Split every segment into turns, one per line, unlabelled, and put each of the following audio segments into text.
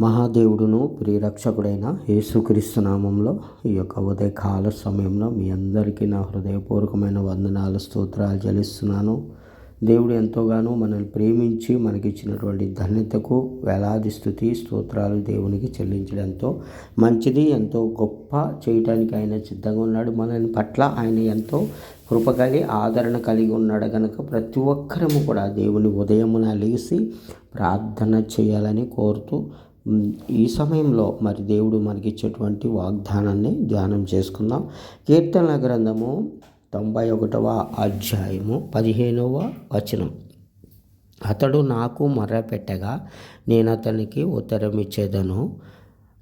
మహాదేవుడును ప్రియరక్షకుడైన యేసుక్రీస్తు నామంలో ఈ యొక్క ఉదయకాల సమయంలో మీ అందరికీ నా హృదయపూర్వకమైన వందనాలు స్తోత్రాలు చెల్లిస్తున్నాను. దేవుడు ఎంతోగానో మనల్ని ప్రేమించి మనకిచ్చినటువంటి ధన్యతకు వేలాది స్థుతి స్తోత్రాలు దేవునికి చెల్లించడం ఎంతో మంచిది ఎంతో గొప్ప చేయటానికి ఆయన సిద్ధంగా ఉన్నాడు. మనల్ని పట్ల ఆయన ఎంతో కృప కలిగి ఆదరణ కలిగి ఉన్నాడు కనుక ప్రతి ఒక్కరము కూడా దేవుని ఉదయమున లేచి ప్రార్థన చేయాలని కోరుతూ ఈ సమయంలో మరి దేవుడు మనకిచ్చేటువంటి వాగ్దానాన్ని ధ్యానం చేసుకుందాం. కీర్తన గ్రంథము తొంభై ఒకటవ అధ్యాయము పదిహేనవ వచనం. అతడు నాకు మర్రపెట్టగా నేను అతనికి ఉత్తరం ఇచ్చేదను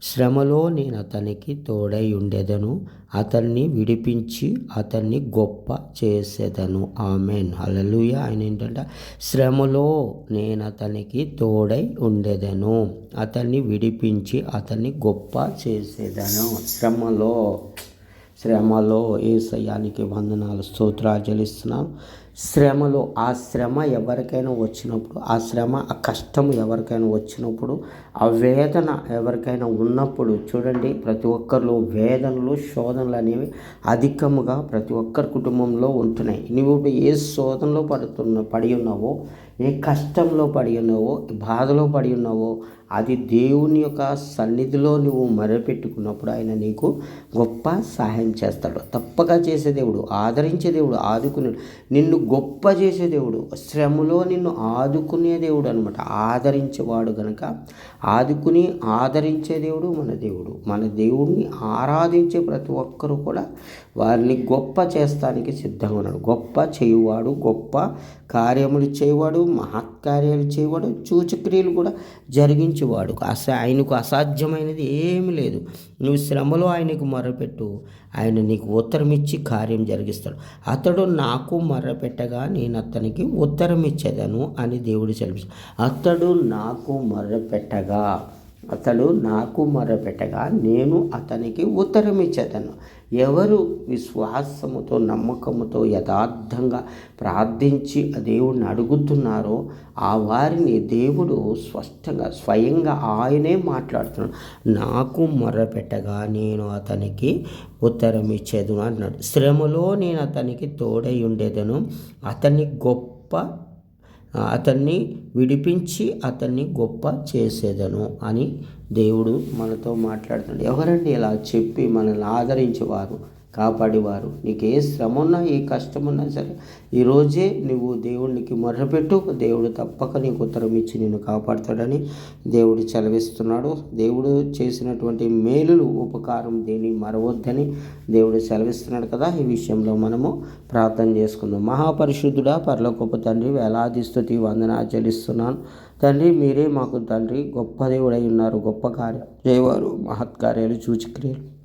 శ్రమలో నేను అతనికి తోడై ఉండేదను. అతన్ని విడిపించి అతన్ని గొప్ప చేసేదను. ఆమెన్. అలలుయ ఆయన ఏంటంటే? శ్రమలో నేను అతనికి తోడై ఉండేదను. అతన్ని విడిపించి అతన్ని గొప్ప చేసేదను. శ్రమలో శ్రమలో ఏసయానికి వందనాలు స్తోత్రాలు చెల్లిస్తున్నాను శ్రమలో ఆ శ్రమ ఎవరికైనా వచ్చినప్పుడు ఆ శ్రమ ఆ కష్టం ఎవరికైనా వచ్చినప్పుడు ఆ వేదన ఎవరికైనా ఉన్నప్పుడు చూడండి ప్రతి ఒక్కరిలో వేదనలు శోధనలు అనేవి అధికముగా ప్రతి ఒక్కరి కుటుంబంలో ఉంటున్నాయి. నువ్వు ఇప్పుడు ఏ శోధనలో పడుతున్న పడి ఉన్నావో ఏ కష్టంలో పడి ఉన్నావో బాధలో పడి ఉన్నావో అది దేవుని యొక్క సన్నిధిలో నువ్వు మరపెట్టుకున్నప్పుడు ఆయన నీకు గొప్ప సహాయం చేస్తాడు. తప్పక చేసే దేవుడు ఆదరించే దేవుడు ఆదుకునే నిన్ను గొప్ప చేసే దేవుడు శ్రమలో నిన్ను ఆదుకునే దేవుడు అనమాట ఆదరించేవాడు గనక ఆదుకుని ఆదరించే దేవుడు మన దేవుడు. మన దేవుడిని ఆరాధించే ప్రతి ఒక్కరూ కూడా వారిని గొప్ప చేస్తానికి సిద్ధంగా ఉన్నాడు గొప్ప చేయువాడు గొప్ప కార్యములు చేయవాడు మహత్కార్యాలు చేయవాడు సూచక్రియలు కూడా జరిగించేవాడు. అస ఆయనకు అసాధ్యమైనది ఏమీ లేదు. నువ్వు శ్రమలో ఆయనకు మొరపెట్టు. ఆయన నీకు ఉత్తరం ఇచ్చి కార్యం జరిగిస్తాడు. అతడు నాకు మర్రపెట్టగా నేను అతనికి ఉత్తరం ఇచ్చేదను అని దేవుడు సెలవు అతడు నాకు మొర్రపెట్టగా అతడు నాకు మొరపెట్టగా నేను అతనికి ఉత్తరం ఇచ్చేదను ఎవరు విశ్వాసముతో నమ్మకముతో యథార్థంగా ప్రార్థించి దేవుడిని అడుగుతున్నారో ఆ వారిని దేవుడు స్పష్టంగా స్వయంగా ఆయనే మాట్లాడుతున్నాడు. నాకు మొరపెట్టగా నేను అతనికి ఉత్తరం ఇచ్చేది అన్నాడు. శ్రమలో నేను అతనికి తోడై ఉండేదను. అతన్ని గొప్ప అతన్ని విడిపించి అతన్ని గొప్ప చేసేదను అని దేవుడు మనతో మాట్లాడుతున్నాడు ఎవరండి ఇలా చెప్పి మనల్ని ఆదరించేవారు? కాపాడేవారు. నీకు ఏ శ్రమ ఉన్నా ఏ కష్టం ఉన్నా సరే ఈరోజే నువ్వు దేవునికి మొర్రపెట్టు. దేవుడు తప్పక నీకు ఉత్తరం ఇచ్చి నిన్ను కాపాడుతాడని దేవుడు సెలవిస్తున్నాడు. దేవుడు చేసినటువంటి మేలులు ఉపకారం దేని మరవద్దని దేవుడు సెలవిస్తున్నాడు కదా. ఈ విషయంలో మనము ప్రార్థన చేసుకుందాం. మహాపరిశుద్ధుడా పరలోకపు తండ్రి వేలాది స్థుతి వందన చెల్లిస్తున్నాను. తండ్రి మీరే మాకు తండ్రి గొప్ప దేవుడై ఉన్నారు. గొప్ప కార్యం చేయవారు. మహత్కార్యాలు చూచిక్రియలు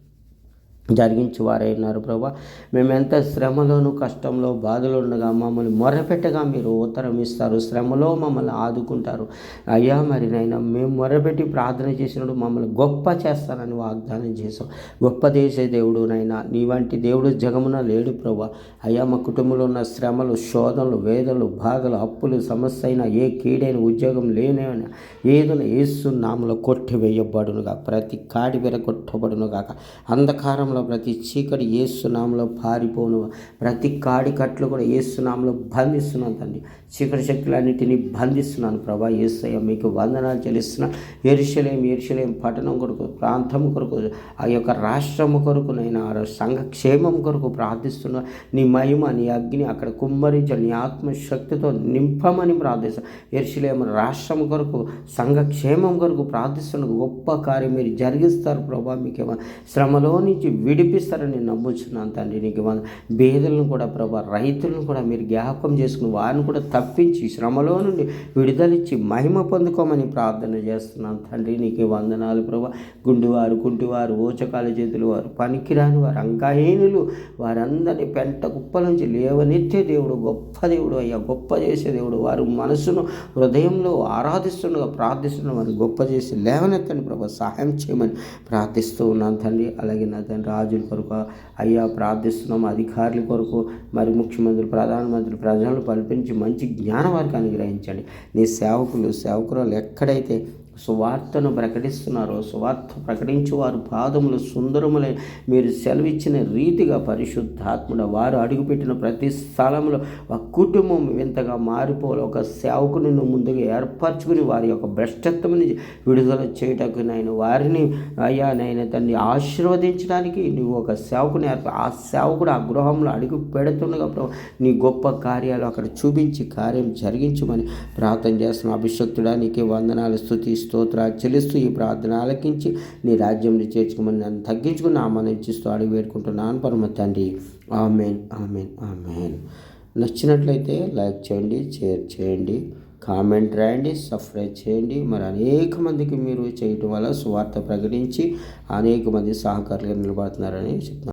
జరిగించి వారైనారు ప్రభా. మేము ఎంత శ్రమలోను కష్టంలో బాధలు ఉండగా మమ్మల్ని మొరపెట్టగా మీరు ఉత్తరం ఇస్తారు. శ్రమలో మమ్మల్ని ఆదుకుంటారు. అయ్యా మరి నైనా మేము మొరపెట్టి ప్రార్థన చేసినప్పుడు మమ్మల్ని గొప్ప చేస్తానని వాగ్దానం చేసాం గొప్ప చేసే దేవుడు నైనా నీ వంటి దేవుడు జగమున లేడు ప్రభా. అయ్యా మా కుటుంబంలో ఉన్న శ్రమలు శోధనలు వేదనలు బాధలు అప్పులు సమస్య అయినా ఏ కీడైన ఉద్యోగం లేనైనా ఏదైనా ఏసు నామలో కొట్టివేయబడునుగా ప్రతి కాడి కొట్టబడునుగాక. అంధకారం గాక ప్రతి చీకటి ఏసునామలో పారిపోను. ప్రతి కాడి కట్లు కూడా ఏసునామలో బంధిస్తున్నాను తండ్రి. చీకటి శక్తులన్నిటినీ బంధిస్తున్నాను ప్రభా ఏసయ్య మీకు వందనాలు చెల్లిస్తున్నాను ఎరుషలేం ఎరుషలేం పట్టణం కొరకు ప్రాంతం కొరకు ఆ యొక్క రాష్ట్రము కొరకు నేను ఆ సంఘక్షేమం కొరకు ప్రార్థిస్తున్నా. నీ మహిమ నీ అగ్ని అక్కడ కుమ్మరించాలి నీ ఆత్మశక్తితో నింపమని ప్రార్థిస్తాను ఎరుషలేం రాష్ట్రం కొరకు సంఘ క్షేమం కొరకు ప్రార్థిస్తున్న గొప్ప కార్యం మీరు జరిగిస్తారు ప్రభా. మీకేమో శ్రమలో నుంచి విడిపిస్తారని నమ్ముచున్నాను తండ్రి. నీకు వంద బేదలను కూడా ప్రభా రైతులను కూడా మీరు జ్ఞాపకం చేసుకుని వారిని కూడా తప్పించి శ్రమలో నుండి విడుదలిచ్చి మహిమ పొందుకోమని ప్రార్థన చేస్తున్నాను తండ్రి. నీకు వందనాలు ప్రభా. గుండువారు కుంటివారు ఓచకాల చేతులు వారు పనికిరాని వారు అంకహీనులు వారందరినీ పెంట కుప్ప నుంచి లేవనెత్తే దేవుడు గొప్ప దేవుడు అయ్యా గొప్ప చేసే దేవుడు. వారు మనసును హృదయంలో ఆరాధిస్తుండగా ప్రార్థిస్తున్న వారిని గొప్ప చేసి లేవనెత్తండి ప్రభా సహాయం చేయమని ప్రార్థిస్తూ ఉన్నాను తండ్రి. అలాగే నా తండ్రి రాజుల కొరకు అయ్యా ప్రార్థిస్తున్నాం అధికారుల కొరకు మరి ముఖ్యమంత్రి ప్రధానమంత్రి ప్రజలను పలిపించి మంచి జ్ఞానం వారికి అనుగ్రహించండి. నీ సేవకులు సేవకురాలు ఎక్కడైతే సువార్తను ప్రకటిస్తున్నారో. సువార్త ప్రకటించి వారు పాదములు సుందరములై మీరు సెలవిచ్చిన రీతిగా పరిశుద్ధాత్ముడ వారు అడుగుపెట్టిన ప్రతి స్థలంలో ఒక కుటుంబం వింతగా మారిపోవాలి. ఒక సేవకుని ముందుగా ఏర్పరచుకుని వారి యొక్క భ్రష్టత్వం విడుదల చేయటకు నేను వారిని అయ్యా నేను తన్ని ఆశీర్వదించడానికి నువ్వు ఒక సేవకుని ఏర్ప ఆ సేవకుడు ఆ గృహంలో అడుగు పెడుతుండగా నీ గొప్ప కార్యాలు అక్కడ చూపించి కార్యం జరిగించమని ప్రార్థన చేస్తున్న. అభిషక్తుడా నీకే వందనాలు స్థుతి స్తోత్ర చెల్లిస్తూ ఈ ప్రార్థన ఆలకించి నీ రాజ్యంలో చేర్చుకోమని నన్ను తగ్గించుకుని ఆమనించిస్తూ అడిగి వేడుకుంటున్నాను. పరమ తండ్రి. Amen amen amen. నచ్చినట్లయితే లైక్ చేయండి షేర్ చేయండి కామెంట్ రాయండి సబ్స్క్రైబ్ చేయండి. మరి అనేక మందికి మీరు చేయటం వల్ల సువార్త ప్రకటించి అనేక మంది సహకారులుగా నిలబడుతున్నారని చెప్తున్నాను.